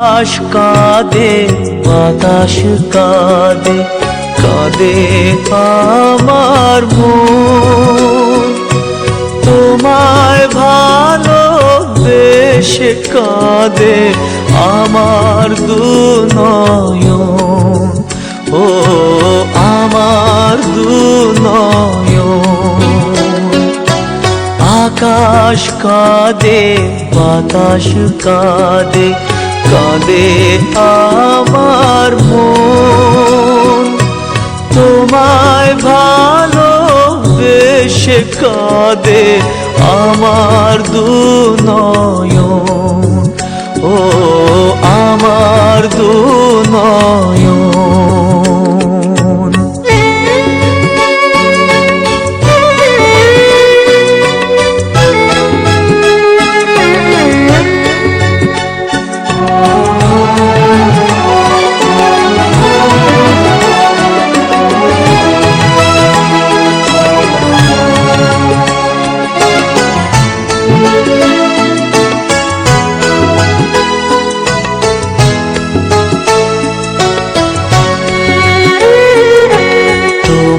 আকাশ কাঁদে, বাতাস কাঁদে কাঁদে আমার তোমায় ভালো বেশে কাঁদে আমার দু ও, আমার দু নয়ন আকাশ কাঁদে, বাতাস কাঁদে কাঁদে আমার মন। তোমায় ভালো বেশে কাঁদে আমার দু নয়ন। ও আমার দু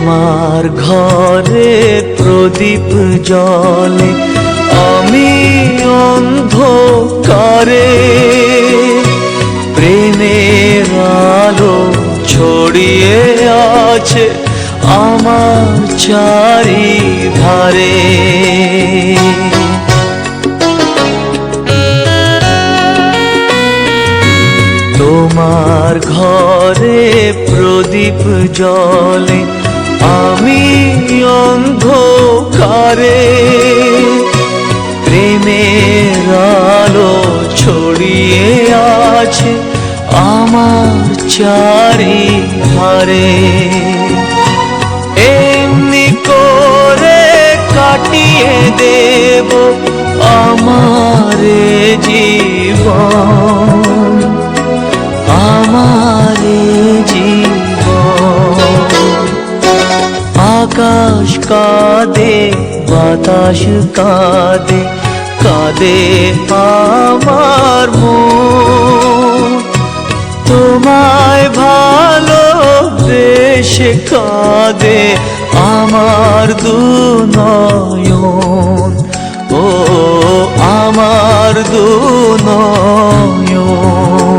তোমার ঘরে প্রদীপ জলে আমি অন্ধকারে প্রেমের আলো ছড়িয়ে আছে আমার চারিধারে। তোমার ঘরে প্রদীপ জলে আমি অন্ধকারে, প্রেমের আলো ছড়িয়ে আছে আমার চারি ধারে এমনি করে কাটিয়ে দেব আমার জীবন। বাতাস কাঁদে কাঁদে আমার মন। তোমায় ভালো বেশে কাঁদে আমার দু ও, আমার দু নয়ন।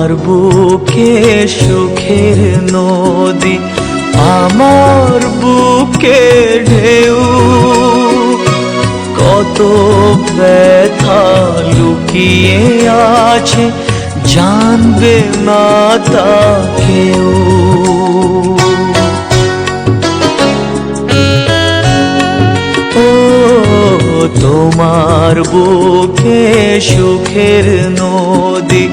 তোমার বুকে সুখের নদী, আমার বুকে ঢেউ। কত ব্যথা লুকিয়ে আছে, জানবে না তা কেউ। তোমার বুকে সুখের নদী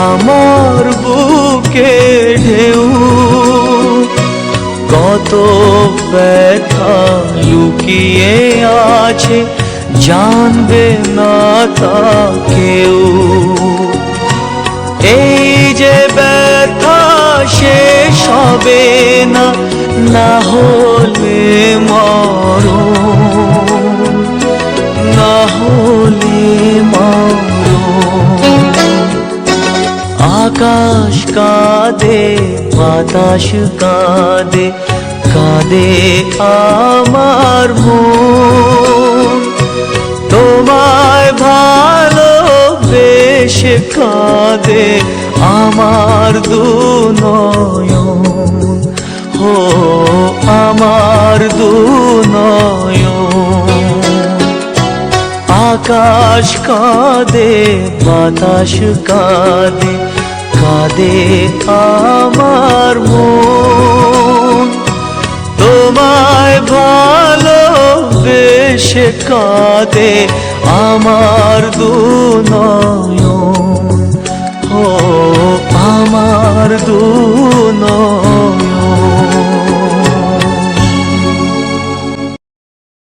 আমার বুকে ঢেউ। কত ব্যথা লুকিয়ে আছে, জানবে না তা কেউ। এই যে ব্যথা শেষ হবে না না হলে মরণ কাঁদে, বাতাস কাঁদে কাঁদে আমার মন। তোমায় ভালো বেশে কাঁদে আমার দু নয়ন হো আমার দু নয়ন আকাশ কাঁদে, বাতাস কাঁদে কাঁদে আমার মন। তোমায় ভালো বেশে কাঁদে আমার দু নয়ন